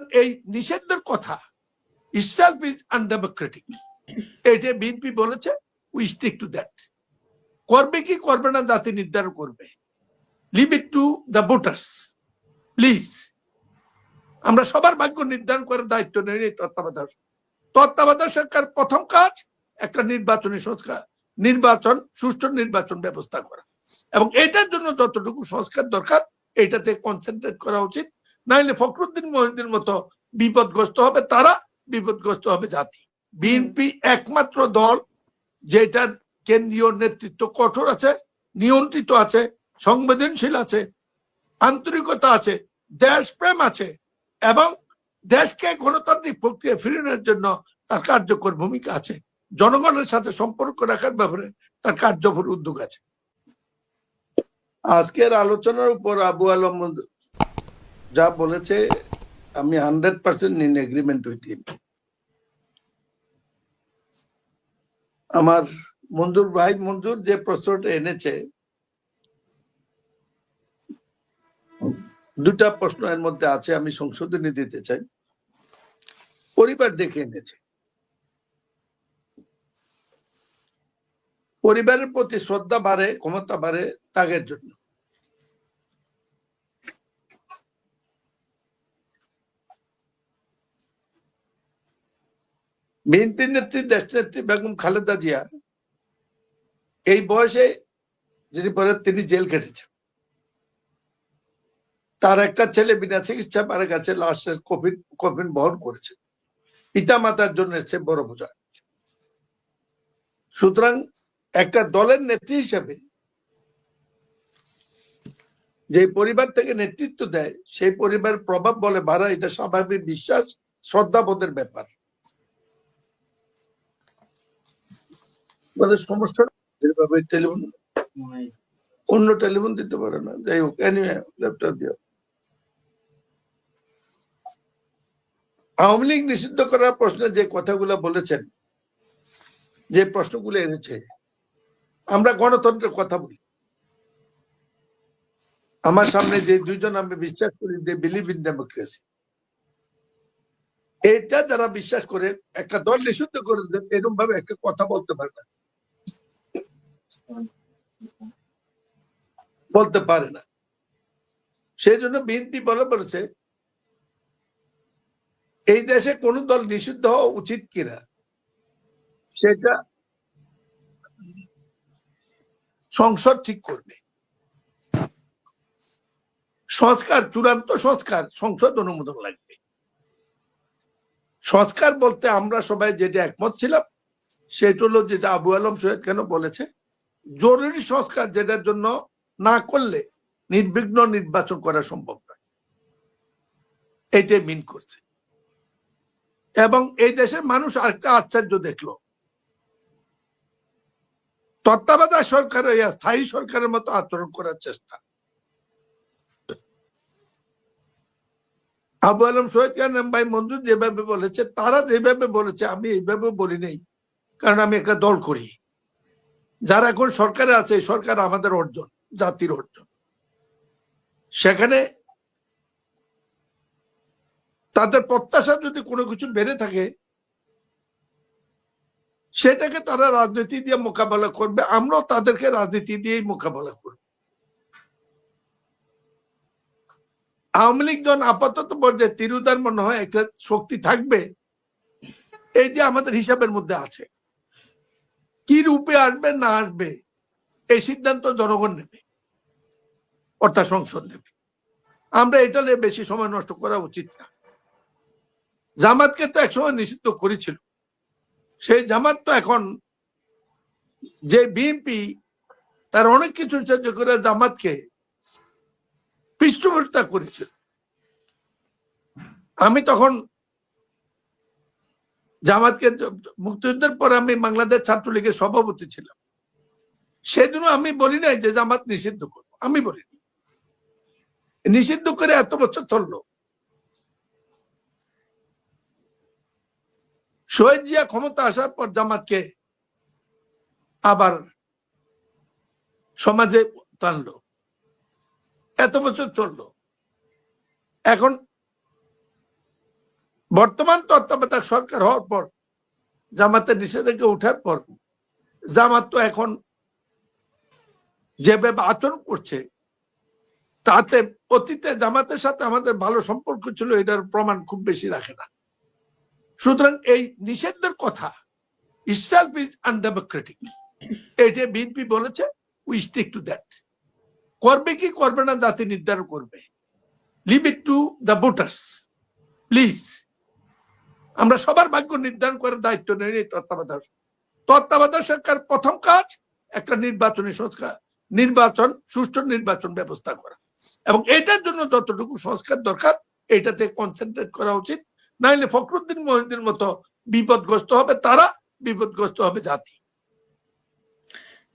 এই নিষেধের কথা ইসেলফ ইজ আনডেমোক্রেটিক এটা বিএনপি বলেছে উই স্টিক টু দ্যাট করবে কি করবে না, জাতি নির্ধারণ করবে। Leave it to the voters please আমরা সবার ভাগ্য নির্ধারণ করার দায়িত্ব নেই তত্ত্বাবধায়ক। তত্ত্বাবধায়ক সরকার প্রথম কাজ, একটা নির্বাচনী সংস্কার, নির্বাচন, সুষ্ঠু নির্বাচন ব্যবস্থা করা। এবং এটার জন্য যতটুকু সংস্কার দরকার, এটাতে কনসেন্ট্রেট করা উচিত। নাইলে ফখরুদ্দিন মহিউদ্দিন মতো বিপদগ্রস্ত হবে তারা, বিপদগ্রস্ত হবে জাতি। বিএনপি একমাত্র দল যেটার কেন্দ্রীয় নেতৃত্ব কঠোর আছে, নিয়ন্ত্রিত আছে, সংবেদনশীল আছে, আন্তরিকতা আছে, দেশপ্রেম আছে, এবং দেশকে গণতান্ত্রিক প্রক্রিয়া ফিরানোর জন্য তার কার্যকর ভূমিকা আছে। জনগণের সাথে সম্পর্ক রাখার ব্যাপারে তার কার্যকর উদ্যোগ আছে। আজকের আলোচনার উপর আবু আলম যা বলেছে, আমি hundred percent in agreement with him আমার মঞ্জুর, ভাই মঞ্জুর যে প্রশ্নটা এনেছে, দুটা প্রশ্ন এর মধ্যে আছে, আমি সংশোধনী দিতে চাই। পরিবার দেখে এনেছে। পরিবারের প্রতি শ্রদ্ধা বাড়ে, ক্ষমতা বাড়ে ত্যাগের জন্য। বিএনপি নেত্রী দেশ নেত্রী বেগম খালেদা জিয়া এই বয়সে যিনি পরে তিনি জেল কেটেছেন তার একটা ছেলে বিনা চিকিৎসা মারা গেছে লাস্টের কফিন কফিন বহন করেছে। পিতা মাতার জন্য এসছে বড় বোঝা। সুতরাং একটা দলের নেত্রী হিসেবে যে পরিবার থেকে নেতৃত্ব দেয়, সেই পরিবার প্রভাব বলে বাড়া, এটা স্বাভাবিক বিশ্বাস, শ্রদ্ধাবোধের ব্যাপার। আমাদের সমস্যা যেভাবে টেলিফোন অন্য টেলিফোন দিতে পারে না। যাই হোক এনিওয়ে ল্যাপটপ দিও আওয়ামী লীগ নিষিদ্ধ করার প্রশ্নে যে কথাগুলো বলেছেন, যে প্রশ্নগুলো এনেছে, আমরা গণতন্ত্রের কথা বলি। আমার সামনে যে দুইজন আমি বিশ্বাস করি যে বিলিভ ইন ডেমোক্রেসি এটা যারা বিশ্বাস করে, একটা দল নিষিদ্ধ করে দেন এরকম ভাবে একটা কথা বলতে পারে না। বলতে পারে না। সেই জন্য বিএনপি বলে বলেছে, এই দেশে কোন দল নিষিদ্ধ হওয়া উচিত কিনা, সেটা সংসদ ঠিক করবে। সংস্কার, চূড়ান্ত সংস্কার, সংসদ অনুমোদন লাগবে। সংস্কার বলতে আমরা সবাই যেটা একমত ছিলাম, সেটা হলো যেটা আবু আলম সৈয়দ কেন বলেছে জরুরি সংস্কার যেটার জন্য না করলে নির্বিঘ্ন নির্বাচন করা সম্ভব নয়। এটাই মিন করছে। এবং এই দেশের মানুষ আরেকটা আশ্চর্য দেখল। তত্ত্বাবধায়ক সরকার স্থায়ী সরকারের মতো আচরণ করার চেষ্টা। আবু আলম শহীদ খান ভাই মঞ্জুর যেভাবে বলেছে, তারা যেভাবে বলেছে, আমি এইভাবে বলি নেই কারণ আমি একটা দল করি। যারা এখন সরকারে আছে সরকার আমাদের অর্জন, জাতির অর্জন। সেখানে তাদের প্রত্যাশা যদি কোনো কিছু বেড়ে থাকে, সেটাকে তারা রাজনীতি দিয়ে মোকাবেলা করবে, আমরাও তাদেরকে রাজনীতি দিয়েই মোকাবেলা করব। আওয়ামী লীগ যখন আপাতত পর্যায়ে তিরুদার মনে হয় একটা শক্তি থাকবে এইটি আমাদের হিসাবের মধ্যে আছে। কি রূপে আসবে, না আসবে, এই সিদ্ধান্ত জনগণ নেবে, অর্থাৎ সংসদ নেবে। আমরা এটা নিয়ে বেশি সময় নষ্ট করা উচিত না। জামাতকে তো একসময় নিষিদ্ধ করেছিল। সেই জামাত তো এখন যে বিএনপি, তার অনেক কিছু সাহায্য করে জামাতকে পৃষ্ঠপোষতা করেছিল। আমি তখন জামাতকে মুক্তিযুদ্ধের পরে আমি বাংলাদেশ ছাত্রলীগের সভাপতি ছিলাম। সেদিন আমি বলি নাই যে জামাত নিষিদ্ধ করব। আমি বলিনি নিষিদ্ধ করে এত বছর চলল। শহীদ জিয়া ক্ষমতা আসার পর জামাতকে আবার সমাজে টানলো। এত বছর চলল। এখন বর্তমান তত্ত্বাবধায়ক সরকার হওয়ার পর, জামাতের নিষেধাজ্ঞা ওঠার পর, জামাত তো এখন যেভাবে আচরণ করছে, তাতে অতীতে জামাতের সাথে আমাদের ভালো সম্পর্ক ছিল, এটার প্রমাণ খুব বেশি রাখে না। সুতরাং এই নিষেধের কথা ইসেলফ ইজ আনডেমোক্রেটিক এটা বিএনপি বলেছে উই স্টিক টু দ্যাট করবে কি করবে না, জাতি নির্ধারণ করবে। Leave it to the voters please আমরা সবার ভাগ্য নির্ধারণ করার দায়িত্ব নেই এই তত্ত্বাবধায়ক। তত্ত্বাবধায়ক সরকার প্রথম কাজ একটা নির্বাচনী সংস্কার নির্বাচন সুষ্ঠু নির্বাচন ব্যবস্থা করা। এবং এটার জন্য যতটুকু সংস্কার দরকার এটাতে কনসেন্ট্রেট করা উচিত। নাইলে ফখরুদ্দিন মহিউদ্দিন মতো বিপদগ্রস্ত হবে তারা বিপদগ্রস্ত হবে জাতি।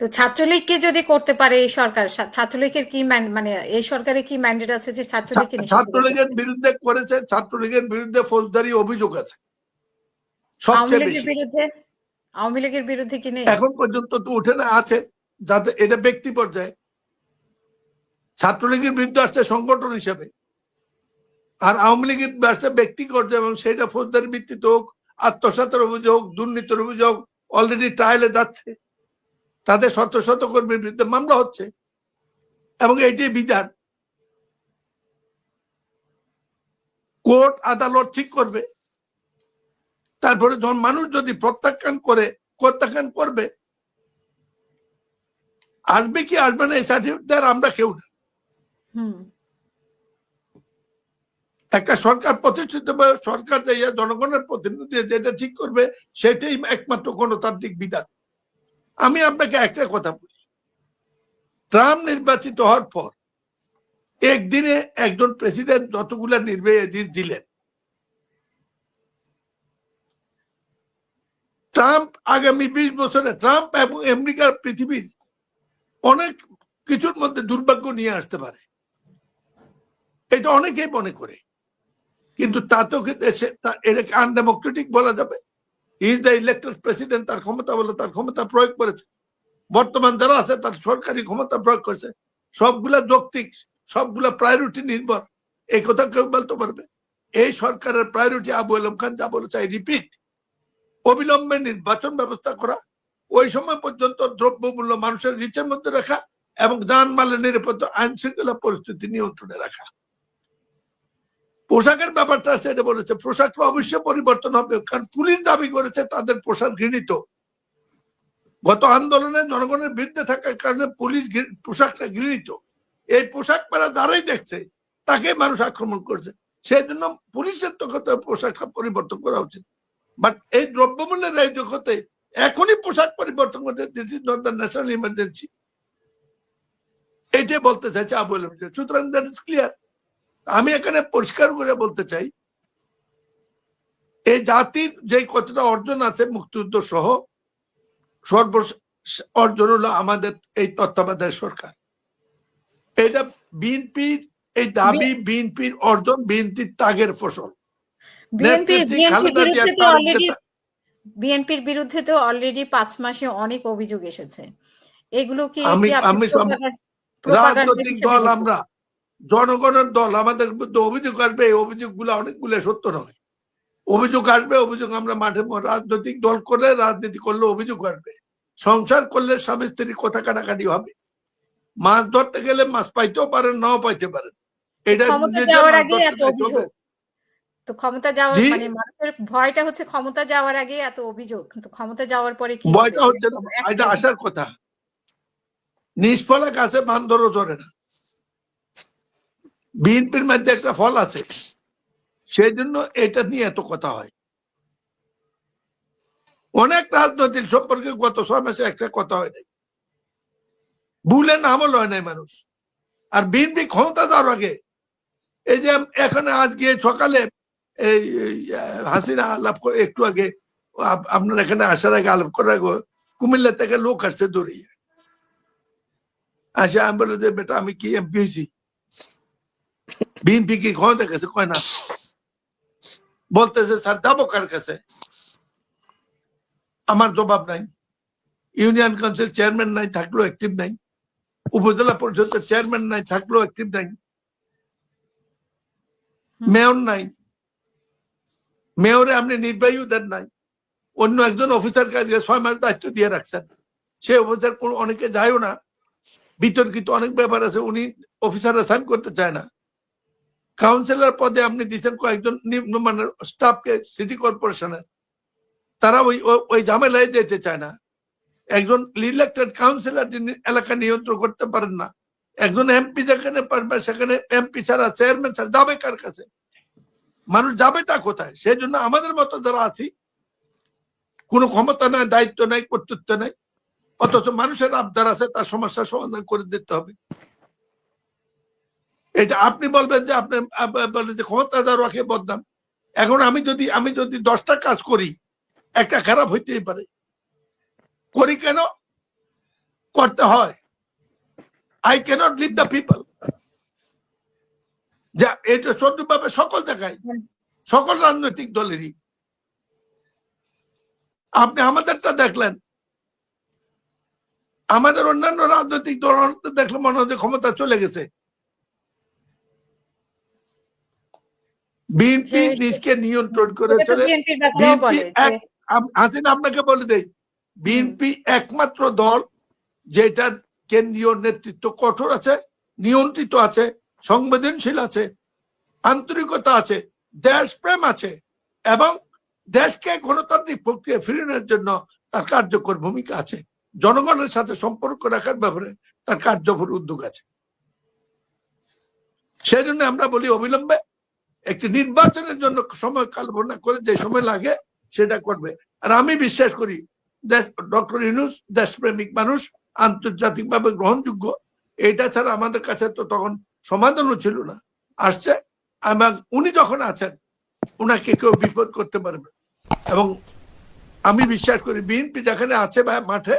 তো ছাত্রলীগকে যদি করতে পারে এই সরকার ছাত্রলীগের কি মানে এই সরকারের কি ম্যান্ডেট আছে যে ছাত্রলীগকে ছাত্রলীগের বিরুদ্ধে করেছে ছাত্রলীগের বিরুদ্ধে ফৌজদারি অভিযোগ আছে। সবচেয়ে বেশি। আওয়ামী লীগের বিরুদ্ধে কি নেই? এখন পর্যন্ত তো উঠে না আছে যাতে এটা ব্যক্তি পর্যায়ে। ছাত্রলীগের বিরুদ্ধে আসছে সংগঠন হিসেবে। আর আওয়ামী লীগের আসছে ব্যক্তি পর্যায়ে এবং সেটা ফৌজদারি ভিত্তিতে হোক আত্মসাতের অভিযোগ দুর্নীতির অভিযোগ অলরেডি ট্রায়ালে যাচ্ছে। তাদের শত শত কর্মীর বিরুদ্ধে মামলা হচ্ছে এবং এটি বিধান। কোর্ট আদালত ঠিক করবে তারপরে যখন মানুষ যদি প্রত্যাখ্যান করে প্রত্যাখ্যান করবে আসবে কি আসবে না এই সার্টিফিকেট আমরা কেউ না। একটা সরকার প্রতিষ্ঠিত সরকার যে ইয়ে জনগণের প্রতিনিধি যেটা ঠিক করবে সেটাই একমাত্র গণতান্ত্রিক বিধান। আমি আপনাকে একটা কথা বলি। ট্রাম্প নির্বাচিত হওয়ার পর একদিনে একজন প্রেসিডেন্ট যতগুলা নির্বাহী দিলেন ট্রাম্প আগামী বিশ বছরে ট্রাম্প এবং আমেরিকার পৃথিবীর অনেক কিছুর মধ্যে দুর্ভাগ্য নিয়ে আসতে পারে। এটা অনেকেই মনে করে। কিন্তু তাতেও দেশে এটাকে আনডেমোক্রেটিক বলা যাবে? ইজ দ্য ইলেক্টেড প্রেসিডেন্ট তার ক্ষমতা বলে তার ক্ষমতা প্রয়োগ করেছে। বর্তমান যারা আছে, তার সরকারি ক্ষমতা প্রয়োগ করেছে। সবগুলা যৌক্তিক, সবগুলা প্রায়োরিটি নির্ভর। এই কথা কেউ বলতে পারবে? এই সরকারের প্রায়োরিটি আবু আলম খান যা বলেছে রিপিট অবিলম্বে নির্বাচন ব্যবস্থা করা, ওই সময় পর্যন্ত দ্রব্যমূল্য মানুষের রিচের মধ্যে রাখা এবং যানমালের নিরাপত্তা আইন শৃঙ্খলা পরিস্থিতি নিয়ন্ত্রণে রাখা। পোশাকের ব্যাপারটা সেটা বলেছে পোশাকটা অবশ্যই পরিবর্তন হবে, কারণ পুলিশ দাবি করেছে তাদের পোশাক ঘৃণিত। গত আন্দোলনে জনগণের বিরুদ্ধে থাকার কারণে পুলিশ পোশাকটা ঘৃণিত। এই পোশাক পরা যারাই দেখছে তাকে মানুষ আক্রমণ করছে। সেই জন্য পুলিশের তো পোশাকটা পরিবর্তন করা উচিত। বাট এই দ্রব্যমূল্যের এই জগতে এখনই পোশাক পরিবর্তন করতে this is not the national emergency এটাই বলতে চাইছে আবু সুতরাং দ্যাট ইজ ক্লিয়ার আমি এখানে পরিষ্কার করে বলতে চাই এই জাতির যে কতটা অর্জন আছে মুক্তিযুদ্ধ সহ সর্ব অর্জন হলো আমাদের এই তত্ত্বাবধায়ক সরকার। এটা বিএনপির এই দাবি বিএনপির অর্জন বিএনপির তাগের ফসল। বিএনপির বিরুদ্ধে তো অলরেডি বিএনপির বিরুদ্ধে তো অলরেডি পাঁচ মাসে অনেক অভিযোগ এসেছে। এগুলো কি আমি- রাজনৈতিক দল? আমরা। জনগণের দল আমাদের বিরুদ্ধে অভিযোগ আসবে এই অভিযোগগুলো অনেকগুলো সত্য নয়। অভিযোগ আসবে অভিযোগ আমরা মাঠে রাজনৈতিক দল করলে রাজনীতি করলে অভিযোগ আসবে। সংসার করলে স্বামী স্ত্রীর কথা কাটাকাটি হবে। মাছ ধরতে গেলে মাছ পাইতেও পারেন নাও পাইতে পারেন। এটা তো ক্ষমতা যাওয়ার মানে মানুষের ভয়টা হচ্ছে ক্ষমতা যাওয়ার আগে এত অভিযোগ কিন্তু ক্ষমতা যাওয়ার পরে কি ভয়টা হচ্ছে এটা আসার কথা। নিষ্ফলা গাছে বান্দরও চড়ে না। বিএনপির মধ্যে একটা ফল আছে। সেই জন্য এটা নিয়ে এত কথা হয়। অনেক রাজনৈতিক সম্পর্কে গত ছয় মাসে একটা কথা হয় নাই। ভুলে নামও লয় নাই মানুষ। আর বিএনপি ক্ষমতা দেওয়ার আগে এই যে এখানে আজকে সকালে এই হাসিনা আলাপ করে একটু আগে আপ- আপনার এখানে আসার আগে আলাপ করার আগে কুমিল্লা থেকে লোক আসছে দৌড়িয়ে আসে আমি বলে যে বেটা আমি কি এমপি হয়েছি? বিএনপি কি ক্ষমতা গেছে? কয় না। বলতেছে স্যার যাব কার কাছে? আমার জবাব নাই। ইউনিয়ন কাউন্সিল চেয়ারম্যান নাই থাকলেও অ্যাক্টিভ নাই। উপজেলা পরিষদের চেয়ারম্যান নাই থাকলেও অ্যাক্টিভ নাই। মেয়র নাই মেয়রে আপনি নির্বাহীও দেন নাই। অন্য একজন অফিসার কাছে ছয় মাস দায়িত্ব দিয়ে রাখছেন। সে অফিসার কোন অনেকে যায়ও না। বিতর্কিত অনেক ব্যাপার আছে, উনি অফিসার সাইন করতে চায় না। কাউন্সিলর পদে আপনি দিচ্ছেন কয়েকজন নিম্নমানের স্টাফকে সিটি কর্পোরেশনের তারা ওই ওই ঝামেলায় যেতে চায় না। একজন ইলেক্টেড কাউন্সিলর যিনি এলাকা নিয়ন্ত্রণ করতে পারেন না। একজন এমপি যেখানে পারবে, সেখানে এমপি ছাড়া চেয়ারম্যান ছাড়া যাবে কার কাছে? মানুষ যাবেটা কোথায়? সেই জন্য আমাদের মতো যারা আছি, কোনো ক্ষমতা নাই, দায়িত্ব নাই, কর্তৃত্ব নাই, অথচ মানুষের আবদার আছে, তার সমস্যার সমাধান করে দিতে হবে। এটা আপনি বলবেন যে আপনি বলেন যে ক্ষমতা রাখে বদনাম। এখন আমি যদি আমি যদি দশটা কাজ করি, একটা খারাপ হইতেই পারে। করি কেন? করতে হয়। I cannot leave the people যা এটা সত্যভাবে সকল জায়গায়। সকল রাজনৈতিক দলেরই। আপনি আমাদেরটা দেখলেন। আমাদের অন্যান্য রাজনৈতিক দল দেখলে মনে হয় ক্ষমতা চলে গেছে। বিএনপি নিজকে নিয়ন্ত্রণ করে চলে। বিএনপি এক আপনাকে বলে দেই। বিএনপি একমাত্র দল যেটার কেন্দ্রীয় নেতৃত্ব কঠোর আছে নিয়ন্ত্রিত আছে। সংবেদনশীল আছে, আন্তরিকতা আছে দেশপ্রেম আছে, এবং দেশকে গণতান্ত্রিক প্রক্রিয়া ফিরানোর জন্য তার কার্যকর ভূমিকা আছে। জনগণের সাথে সম্পর্ক রাখার ব্যাপারে তার কার্যকর উদ্যোগ আছে। সেই জন্য আমরা বলি অবিলম্বে একটি নির্বাচনের জন্য সময় কাল্পনা করে যে সময় লাগে সেটা করবে। আর আমি বিশ্বাস করি ডক্টর ইউনুস দেশপ্রেমিক মানুষ, আন্তর্জাতিকভাবে গ্রহণযোগ্য, এটা ছাড়া আমাদের কাছে তো তখন সমাধানও ছিল না আসছে এবং উনি যখন আছেন, উনাকে কেউ বিপদ করতে পারবে। এবং আমি বিশ্বাস করি বিএনপি যেখানে আছে বা মাঠে,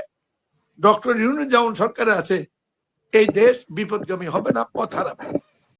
ডক্টর ইউনুস যেমন সরকারে আছে, এই দেশ বিপদগামী হবে না, পথ হারাবে